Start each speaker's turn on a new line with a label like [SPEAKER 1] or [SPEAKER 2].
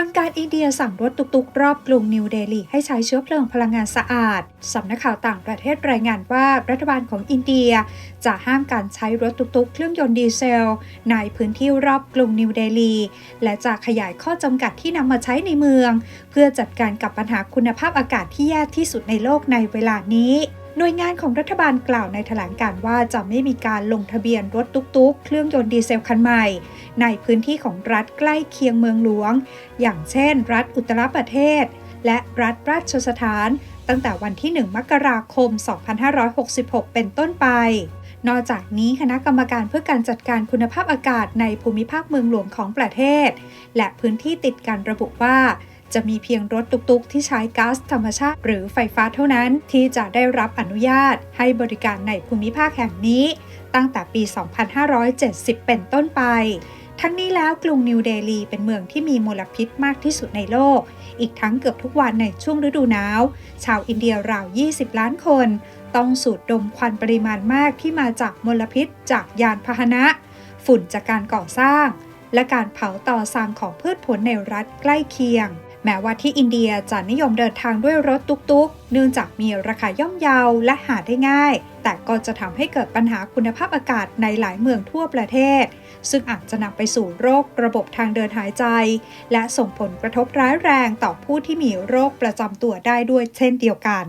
[SPEAKER 1] ทางการอินเดียสั่งรถตุกๆ รอบกรุงนิวเดลีให้ใช้เชื้อเพลิงพลังงานสะอาด สำนักข่าวต่างประเทศรายงานว่ารัฐบาลของอินเดีย จะห้ามการใช้รถตุกๆ เครื่องยนต์ดีเซล ในพื้นที่รอบกรุงนิวเดลี และจะขยายข้อจำกัดที่นำมาใช้ในเมือง เพื่อจัดการกับปัญหาคุณภาพอากาศที่แย่ที่สุดในโลกในเวลานี้ หน่วยงานของรัฐบาลกล่าวในแถลงการว่าจะไม่มีการลงทะเบียนรถตุ๊กๆ เครื่องยนต์ดีเซลคันใหม่ ในพื้นที่ของรัฐใกล้เคียงเมืองหลวง อย่างเช่น รัฐอุตรประเทศ และรัฐราชสถาน ตั้งแต่วันที่ 1 มกราคม 2566 เป็นต้นไปนอกจากนี้คณะกรรมการเพื่อการจัดการคุณภาพอากาศในภูมิภาคเมืองหลวงของประเทศ และพื้นที่ติดกันระบุว่า จะมีเพียงรถตุกๆ ที่ใช้ก๊าซธรรมชาติหรือไฟฟ้าเท่านั้นที่จะได้รับอนุญาตให้บริการในภูมิภาคแห่งนี้ ตั้งแต่ปี 2570 เป็นต้นไป ทั้งนี้แล้วกรุงนิวเดลีเป็นเมืองที่มีมลพิษมากที่สุดในโลก อีกทั้งเกือบทุกวันในช่วงฤดูหนาว ชาวอินเดียราว 20 ล้านคน ต้องสูดดมควันปริมาณมากที่มาจากมลพิษจากยานพาหนะ ฝุ่นจากการก่อสร้างและการเผาต่อสางของพืชผลในรัฐใกล้เคียง แม้ว่าที่อินเดียจะนิยมเดินทางด้วยรถตุ๊กๆ เนื่องจากมีราคาย่อมเยาและหาได้ง่าย แต่ก็จะทำให้เกิดปัญหาคุณภาพอากาศในหลายเมืองทั่วประเทศ ซึ่งอาจจะนำไปสู่โรคระบบทางเดินหายใจ และส่งผลกระทบร้ายแรงต่อผู้ที่มีโรคประจำตัวได้ด้วยเช่นเดียวกัน